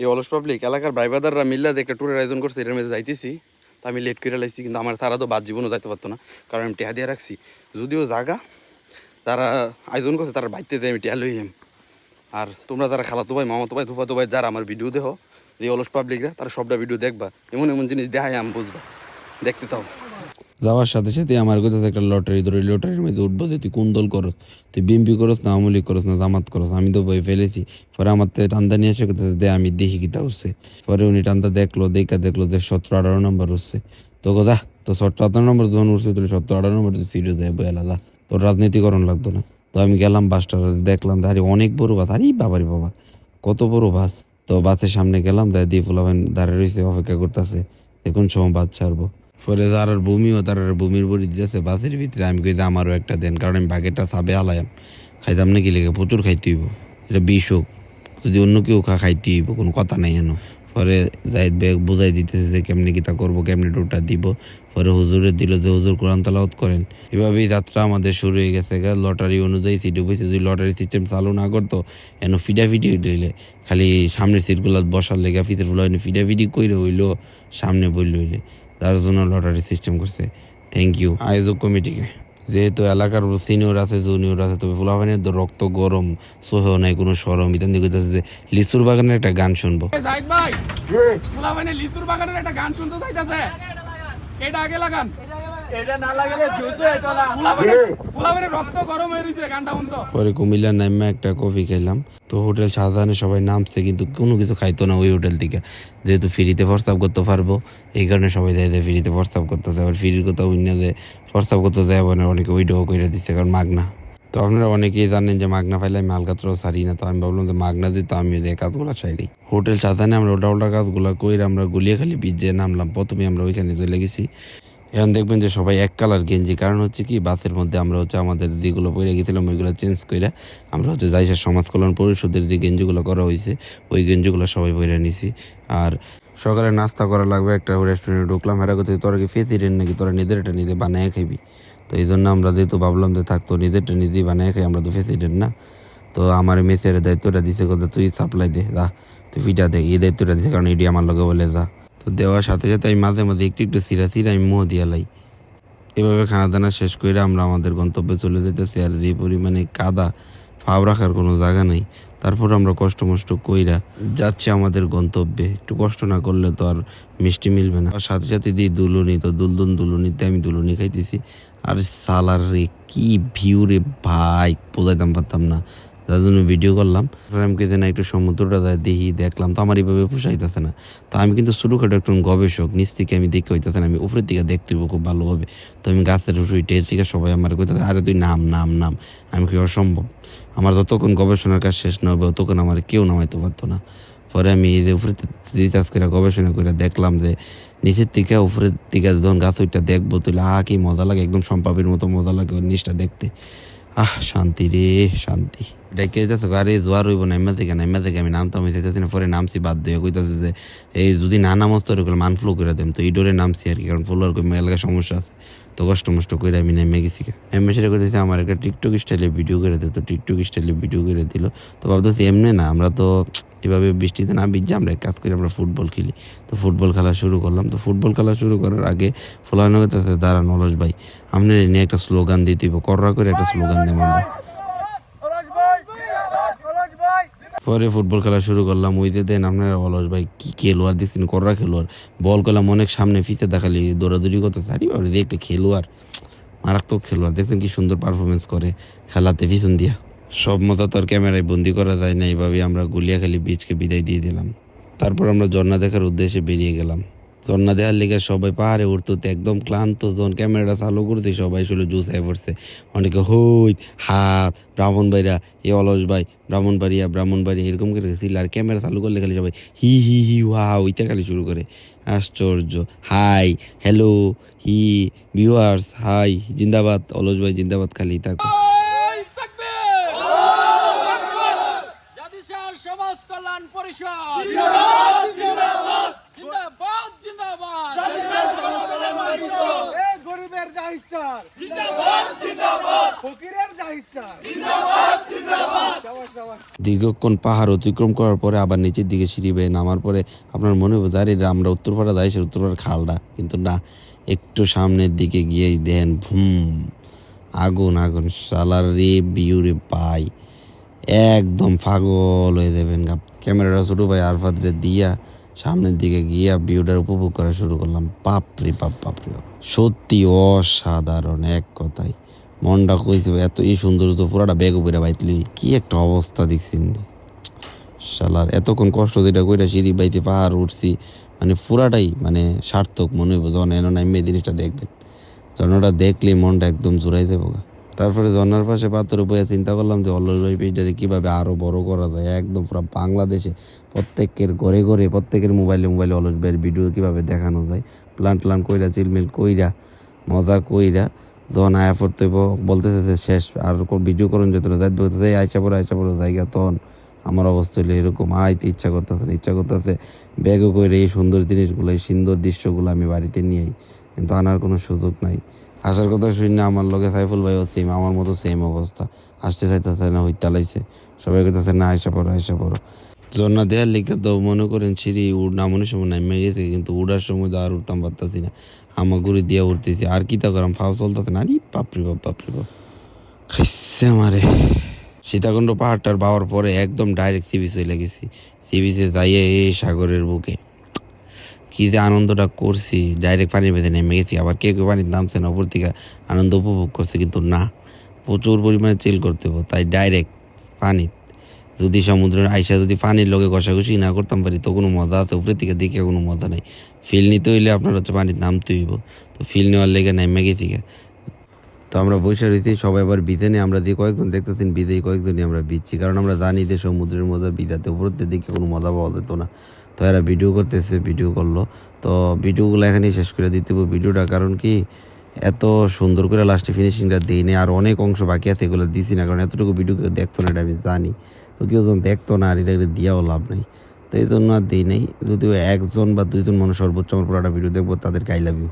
এই অলস পাবলিক এলাকার ভাইবাদাররা মিল্লা যে একটা ট্যুরের আয়োজন করছে, এটার মধ্যে যাইতেছি। তো আমি লেট করে লাইছি, কিন্তু আমার তারা তো বাদ জীবনও যাইতে পারতো না, কারণ আমি টেহা দিয়ে রাখছি। যদিও জাগা, তারা আয়োজন করছে, তারা বাইতে দেয়, আমি টেহা লই আর তোমরা যারা খালাতো ভাই, মামাতো ভাই তুফাতো ভাই, যারা আমার ভিডিও দেখো এই অলস পাবলিকরা তারা সবটা ভিডিও দেখবা। এমন এমন জিনিস দেখায় আমি বুঝবা। দেখতে তাও যাওয়ার সাথে সাথে আমার কাছে একটা লটারি ধরে, লটারির মধ্যে উঠবো যে তুই কোন দল করস? তুই বিএমপি করস না আওয়ামী করস না জামাত করস? আমি তো বই ফেলেছি। পরে আমার তো টান্দা নিয়ে এসে কথা দে, আমি দেখি কিতা হচ্ছে পরে উনি টান্দা দেখল, দেখা দেখল যে সতেরো, আঠারো নম্বর হচ্ছে তো কথা তো সতেরো, আঠারো নম্বর যখন উঠছে, তাহলে সতেরো, আঠারো নম্বর সিরিয়াস যায় বই আলাদা তোর রাজনীতিকরণ লাগতো না। তো আমি গেলাম বাসটা দেখলাম আরে অনেক বড় বাস আরে বাবারে বাবা, কত বড় বাস তো বাসের সামনে গেলাম তাই দিয়ে ফুলাবেন দাঁড়িয়ে রয়েছে অপেক্ষা করতেছে, এখন সময় বাস ছাড়বো। পরে আর বমিও তার বমির বড়ি দিতেছে বাসের ভিতরে আমি কই আমারও একটা দেন, কারণ আমি বাগেরটা সাবে আলাইম খাইতাম নাকি লেগে প্রচুর খাইতে হইব। এটা বিষ হোক, যদি অন্য কেউ খা, খাইতে হইব, কোনো কথা নাই এনো। পরে জাহিদ বেগ বুঝাই দিতেছে যে কেমনি কিতা করব, কেমনি টোটা দিব। পরে হুজুরে দিল যে, হুজুর কোরআন তালাওয়াত করেন। এভাবেই যাত্রা আমাদের শুরু হয়ে গেছে লটারি অনুযায়ী সিট বসে যদি লটারি সিস্টেম চালু না করতো, এন ফিডাফিডি হইলে। খালি সামনের সিটগুলো বসার লেগে, ফিতের ফুল হয়নি ফিডা ফিডি কইরে হইল, সামনে বললে হইলে। তার জন্য লটারি সিস্টেম করছে। থ্যাংক ইউ আয়োজক কমিটিকে যেহেতু এলাকার সিনিয়র আছে জুনিয়র আছে তবে ফুলাফানের তো রক্ত গরম সোহ নাই কোনো সরম। ইতান দিকে যে লিচুর বাগানের একটা গান শুনব। লিচুর বাগানের একটা গান শুনতে চাইতেছে। এটা আগে লাগান। না না। পরে কুমিল্লা নামে একটা কফি খেলাম। তো হোটেল শাহজাহানে সবাই নামছে কিন্তু কোনো কিছু খাইতো না ওই হোটেল থেকে। যেহেতু ফ্রিতে প্রস্তাব করতে পারব এই কারণে সবাই দেয় দেয় ফ্রিতে প্রস্তাব করতেছে আবার ফ্রির কথা অন্য যে প্রস্তাব করতে যায় মানে অনেকে ওইটাও করে দিচ্ছে কারণ মাগনা। তো আপনারা অনেকেই জানেন যে মাগনা পাইলে আমি আলকাতরাও সারি না তো আমি ভাবলাম যে মাগনা দিই তো আমি এই কাজগুলো সারি হোটেল শাহজাহানে আমরা ওটা ওটা কাজগুলো কইরে আমরা গুলিয়ে খালি বিজে নামলাম। প্রথমে আমরা ওইখানে চলে গেছি। এখন দেখবেন যে সবাই এক কালার গেঞ্জি। কারণ হচ্ছে কি, বাসের মধ্যে আমরা হচ্ছে আমাদের যেগুলো পরে গেছিলাম, ওইগুলো চেঞ্জ করে আমরা হচ্ছে যাইসা সমাজ কল্যাণ পরিষদের যে গেঞ্জিগুলো করা হয়েছে ওই গেঞ্জিগুলো সবাই পরে নিছি। আর সকালে নাস্তা করা লাগবে, একটা রেস্টুরেন্টে ঢুকলাম, হেরা করতে তোরা কি ফেসিডেন্ট নাকি? তোরা নিজেরটা নিজে বানায় খাবি তো এই জন্য আমরা যেহেতু ভাবলাম যে থাকতো নিজেরটা নিজেই বানায় খাই, আমরা তো ফেসিডেন্ট না। তো আমার মেসের দায়িত্বটা দিছে কথা তুই সাপ্লাই দে, যা, তুই ফিটা দে, এই দায়িত্বটা দিছে, কারণ এটি আমার লগে বলে, যা। তো দেওয়ার সাথে সাথে আমি মাঝে মাঝে একটু একটু সিরা সিরা আমি মোহ দিয়া লাই। এভাবে খানা দানা শেষ করে আমরা আমাদের গন্তব্যে চলে যেতেছি আর যে পরিমাণে কাদা, ফাও রাখার কোনো জায়গা নেই, তারপর আমরা কষ্ট মষ্ট কইরা যাচ্ছে আমাদের গন্তব্যে। একটু কষ্ট না করলে তো আর মিষ্টি মিলবে না। আর সাথে সাথে দিই দুলুনি, তো দুলদুন দুলুনিতে আমি দুলুনি খাইতেছি। আর সালার রে কি ভিউ রে ভাই, বোঝাইতাম পারতাম না। তার জন্য ভিডিও করলাম। আমি কেটে না একটু সমুদ্রটা দেখি, দেখলাম তো আমার এইভাবে পোষাইতেছে না। তো আমি কিন্তু ছোটোখাটো একটু গবেষক, নিচ থেকে আমি দেখতে হইতেছে না, আমি উপরের দিকে দেখতে হইব খুব ভালোভাবে। তো আমি গাছের উঠে থেকে সবাই আমার কইতেছে, আরে তুই নাম নাম নাম। আমি কি অসম্ভব। আমার যতক্ষণ গবেষণার কাজ শেষ না হবে ততক্ষণ আমার কেউ নামাইতে পারতো না। পরে আমি এই যে উপরে রিচার্জ করে গবেষণা করে দেখলাম যে, নিচের থেকে উপরের দিকে যখন গাছ ওইটা দেখব তাহলে আহ কি মজা লাগে, একদম সম্পাবের মতো মজা লাগে ওই নিচটা দেখতে। আহ, শান্তি রে, শান্তি। এটা কে যাচ্ছে আরে জোয়ার হইব এমনি থেকে নাইমা থেকে আমি নামতাম হয়েছে না, পরে নামছি বাদ দিয়ে কইতাছে যে, এই যদি না নামস তো মান ফ্লো করে দেম। তো এই ডোরে নামছি আর কি, কারণ ফ্লোর এলাকায় সমস্যা আছে। তো কষ্ট মষ্ট করে আমি নেমে গেছি এমনি সেটা করতেছি আমার একটা টিকটক স্টাইলে ভিডিও করে দিত টিকটক স্টাইলে ভিডিও করে দিল। তো ভাবতেছি এমনি না, আমরা তো এভাবে বৃষ্টিতে না ভিজে আমরা কাজ করি, আমরা ফুটবল খেলি। তো ফুটবল খেলা শুরু করলাম। তো ফুটবল খেলা শুরু করার আগে ফলানো করতেছে দাঁড়ান অলস ভাই, আপনার নিয়ে একটা স্লোগান দিতে কররা করে একটা স্লোগান দেব আমরা অলস ভাই অলস ভাই পরে ফুটবল খেলা শুরু করলাম, ওই যে দেন আপনারা অলস ভাই, কি খেলোয়াড় দেখছেন কররা খেলোয়াড়। বল করলাম, অনেক সামনে ফিতে দেখালি, দৌড়াদৌড়ি করতে সারি বাবা একটা খেলোয়াড়, মারাত্মক খেলোয়াড়। দেখছেন কি সুন্দর পারফরমেন্স করে খেলাতে পিছন দিয়া। সব মতো তো আর ক্যামেরায় বন্দি করা যায় না এইভাবে আমরা গুলিয়াখালি বীজকে বিদায় দিয়ে দিলাম। তারপর আমরা ঝর্ণা দেখার উদ্দেশ্যে বেরিয়ে গেলাম। ঝর্ণা দেখার লেগে সবাই পাহাড়ে উঠতে একদম ক্লান্ত যখন ক্যামেরাটা চালু করছে সবাই শুধু জুস হয়ে পড়ছে। অনেকে হই, হাত ব্রাহ্মণবাড়িয়া এ অলস ভাই, ব্রাহ্মণ বাড়িয়া ব্রাহ্মণ বাড়ি এরকম করে গেছিল আর ক্যামেরা চালু করলে খালি সবাই হি হি হি হা ওইটা খালি শুরু করে। আশ্চর্য। Hi, hello, hi, viewers, hi, জিন্দাবাদ, অলস ভাই, জিন্দাবাদ, খালি থাকো এই তাকবীর আল্লাহু আকবার জাতিসংঘ সমাজ কল্যাণ পরিষদ জিন্দাবাদ জিন্দাবাদ জিন্দাবাদ এ গরিবের ফকিরের দীর্ঘক্ষণ পাহাড় অতিক্রম করার পরে আবার নিচের দিকে সিঁড়ি বেয়ে নামার পরে আপনার মনে হবে আরে রে, আমরা উত্তরপাড়া যাই সে উত্তরপাড়ার খালটা কিন্তু না একটু সামনের দিকে গিয়েই দেন ভুম আগুন আগুন। সালার রে বিউ রে পাই একদম পাগল হয়ে দেবেন গা। ক্যামেরাটা ছোটো ভাই আরফাত রে দিয়া সামনের দিকে গিয়া ভিউটার উপভোগ করা শুরু করলাম। বাপরে বাপ, বাপরে সত্যি অসাধারণ, এক কথায়। মনটা কইছে এত এই সুন্দর তো পুরাটা ব্যাগ উপরে বাইতলি। কি একটা অবস্থা দেখছেন শালার, এতক্ষণ কষ্ট যেটা কইরা সিঁড়ি বাইতে পাহাড় উঠছি মানে পুরাটাই মানে সার্থক মনে হইব। যখন এনো নামে জিনিসটা দেখবেন। ঝর্ণাটা দেখলে মনটা একদম জোড়াই গা। তারপরে ঝর্ণার পাশে পাথর বইয়া চিন্তা করলাম যে অলরাই পেজটারে কীভাবে আরও বড় করা যায়। একদম পুরো বাংলাদেশে প্রত্যেকের ঘরে ঘরে, প্রত্যেকের মোবাইলে মোবাইলে অলস ভাইয়ের ভিডিও কীভাবে দেখানো যায়। প্লান ট্লান কইরা, চিলমিল কইরা, মজা কইরা যখন আয়া পড়তে বলতেছে শেষ, আর ভিডিও করুন যেত না যাইতে বলতেছে আইসা পড়ো আইসা পড়ো, জায়গা তখন আমার অবস্থা হলো এরকম। আইতে ইচ্ছা করতেছে না, ইচ্ছা করতেছে ব্যাগও করে এই সুন্দর জিনিসগুলো, এই সুন্দর দৃশ্যগুলো আমি বাড়িতে নিয়ে। কিন্তু আনার কোনো সুযোগ নাই। আসার কথা শুনে আমার লগে সাইফুল ভাইও সেম আমার মতো সেম অবস্থা। আসতে চাইতেছে না, হইতে লাইছে। সবাই কইতেছে, না, আইসা পড়ো আইসা পড়ো। ঝর্ণা দেয়ার লিখে তো মনে করেন সিঁড়ি উড় নামনের সময় নামে গেছে, কিন্তু উড়ার সময় তো আর উঠতাম পারতাছি না। আমার গুড়ি দিয়ে উঠতেছি আর কি তা করাম, ফাও চলতেছে না। আরে বাপরে বাপ বাপরে বাপ। খাইছে আমারে। সীতাকুণ্ড পাহাড়টার পাওয়ার পরে একদম ডাইরেক্ট সি বিচে লেগেছি সি বিচে যাইয়ে এই সাগরের বুকে। কি যে আনন্দটা করছি ডাইরেক্ট পানির ভেতরে নেমে গেছি। আবার কেউ কেউ পানির নামছে না ওপর থেকে আনন্দ উপভোগ করছে, কিন্তু না, প্রচুর পরিমাণে চিল করতে হবে। তাই ডাইরেক্ট পানি, যদি সমুদ্রের আইসা যদি পানির লোকে ঘষাঘষি না করতাম পারি, তো কোনো মজা আছে? উপরের দিকে দেখে কোনো মজা নেই। ফিল নিতে হইলে আপনার হচ্ছে পানির নামতে হইব। তো ফিল নেওয়ার লেগে নেমে গেছি। তো আমরা বসে রয়েছি, সবাই আবার বিধে নিয়ে। আমরা যে কয়েকজন দেখতেছেন বিধেই কয়েকজনই আমরা বিচ্ছি। কারণ আমরা জানি যে সমুদ্রের মজা বিধাতে উপরের দিকে কোনো মজা পাওয়া যেত না। তো এরা ভিডিও করতেছে, ভিডিও করল। তো ভিডিওগুলো এখানেই শেষ করে দিতে হবে ভিডিওটা কারণ কি, এত সুন্দর করে লাস্টে ফিনিশিংটা দিই নি আর অনেক অংশ বাকি আছে, এগুলো দিছি না, কারণ এতটুকু ভিডিও কেউ দেখতো না, এটা আমি জানি। তো কেউ যখন দেখতো না, আর এদের দিয়াও লাভ নেই। তো এই জন্য আর দিই নেই, যদিও একজন বা দুইজন মানুষ সর্বোচ্চ আমার পুরোটা ভিডিও দেখব, তাদেরকে আই লাভ ইউ